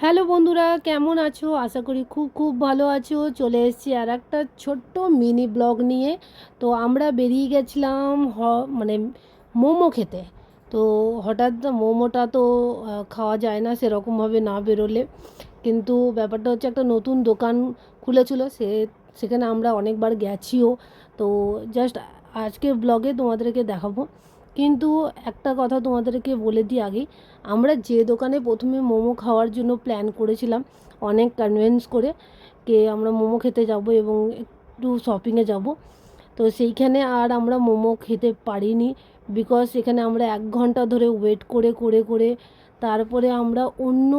Hello বন্ধুরা, কেমন আছো? আশা করি খুব খুব ভালো আছো। চলে এসেছি আর একটা ছোট্ট মিনি ব্লগ নিয়ে। তো আমরা বেরিয়ে গেছিলাম হ মানে মোমো খেতে। তো হঠাৎ মোমোটা তো খাওয়া যায় না সেরকমভাবে না বেরোলে। কিন্তু ব্যাপারটা হচ্ছে একটা নতুন দোকান খুলেছিল, সে, সেখানে আমরা অনেকবার গেছিও। তো জাস্ট আজকের ব্লগে তোমাদেরকে দেখাবো। কিন্তু একটা কথা তোমাদেরকে বলে দিই আগেই, আমরা যে দোকানে প্রথমে মোমো খাওয়ার জন্য প্ল্যান করেছিলাম, অনেক কনভিন্স করে কে আমরা মোমো খেতে যাব এবং একটু শপিংয়ে যাব, তো সেইখানে আর আমরা মোমো খেতে পারিনি বিকজ সেখানে আমরা এক ঘণ্টা ধরে ওয়েট করে করে করে তারপরে আমরা অন্য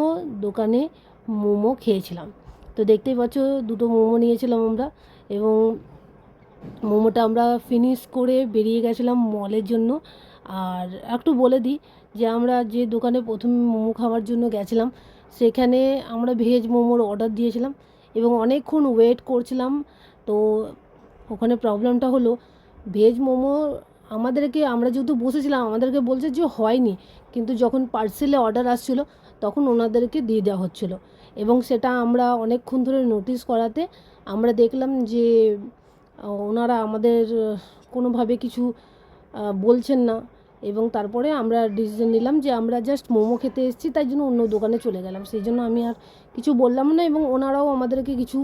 দোকানে মোমো খেয়েছিলাম। তো দেখতেই পাচ্ছ দুটো মোমো নিয়েছিলাম আমরা এবং মোমোটা আমরা ফিনিশ করে বেরিয়ে গেছিলাম মলের জন্য। আর একটু বলে দিই যে আমরা যে দোকানে প্রথমে মোমো খাওয়ার জন্য গেছিলাম, সেখানে আমরা ভেজ মোমোর অর্ডার দিয়েছিলাম এবং অনেকক্ষণ ওয়েট করছিলাম। তো ওখানে প্রবলেমটা হলো ভেজ মোমো আমাদেরকে, আমরা যেহেতু বসেছিলাম, আমাদেরকে বলছে যে হয়নি, কিন্তু যখন পার্সেলে অর্ডার আসছিল, তখন ওনাদেরকে দিয়ে দেওয়া হচ্ছিল। এবং সেটা আমরা অনেকক্ষণ ধরে নোটিস করাতে আমরা দেখলাম যে ওনারা আমাদের কোনোভাবে কিছু বলছেন না। এবং তারপরে আমরা ডিসিশন নিলাম যে আমরা জাস্ট মোমো খেতে এসেছি, তাই জন্য অন্য দোকানে চলে গেলাম। সেই জন্য আমি আর কিছু বললাম না এবং ওনারাও আমাদেরকে কিছু,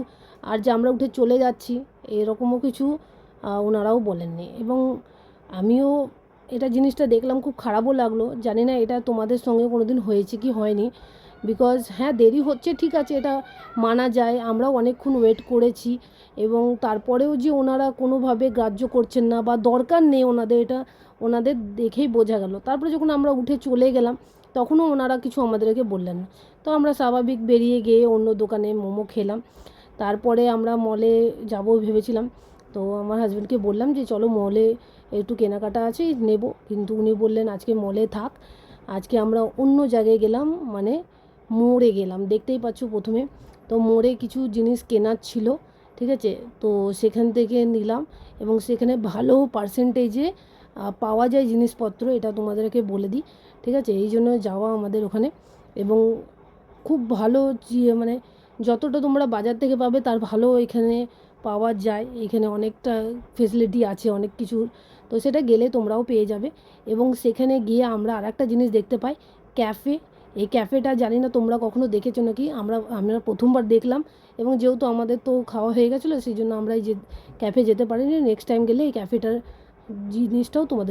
আর যে আমরা উঠে চলে যাচ্ছি, এরকমও কিছু ওনারাও বলেননি। এবং আমিও এটা জিনিসটা দেখলাম, খুব খারাপও লাগল। জানি না এটা তোমাদের সঙ্গে কোনো দিন হয়েছে কি হয়নি। বিকজ হ্যাঁ দেরি হচ্ছে, ঠিক আছে, এটা মানা যায়। আমরাও অনেকক্ষণ ওয়েট করেছি এবং তারপরেও যে ওনারা কোনোভাবে গ্রাহ্য করছেন না বা দরকার নেই ওনাদের এটা, ওনাদের দেখেই বোঝা গেল। তারপরে যখন আমরা উঠে চলে গেলাম, তখনও ওনারা কিছু আমাদেরকে বললেন না। তো আমরা স্বাভাবিক বেরিয়ে গিয়ে অন্য দোকানে মোমো খেলাম। তারপরে আমরা মলে যাব ভেবেছিলাম। তো আমার হাজব্যান্ডকে বললাম যে, চলো মলে একটু কেনাকাটা আছে, নেব। কিন্তু উনি বললেন, আজকে মলে থাক। আজকে আমরা অন্য জায়গায় গেলাম মানে মোড়ে গেলাম। দেখতেই পাচ্ছ প্রথমে। তো মোড়ে কিছু জিনিস কেনার ছিল, ঠিক আছে? তো সেখান থেকে নিলাম এবং সেখানে ভালো পার্সেন্টেজে পাওয়া যায় জিনিসপত্র, এটা তোমাদেরকে বলে দিই, ঠিক আছে? এই জন্য যাওয়া আমাদের ওখানে এবং খুব ভালো মানে যতটা তোমরা বাজার থেকে পাবে, তার ভালো এখানে পাওয়া যায়। এখানে অনেকটা ফেসিলিটি আছে, অনেক কিছুর তো সেটা গেলে তোমরাও পেয়ে যাবে এবং সেখানে গিয়ে আমরা আর একটা জিনিস দেখতে পাই ক্যাফে এই ক্যাফেটা জানি না তোমরা কখনো দেখেছ নাকি? আমরা আমরা প্রথমবার দেখলাম এবং যেহেতু আমাদের তো খাওয়া হয়ে গেছিল, সেই জন্য আমরা এই যে ক্যাফে যেতে পারিনি। নেক্সট টাইম গেলে এই ক্যাফেটার জিনিসটাও তোমাদের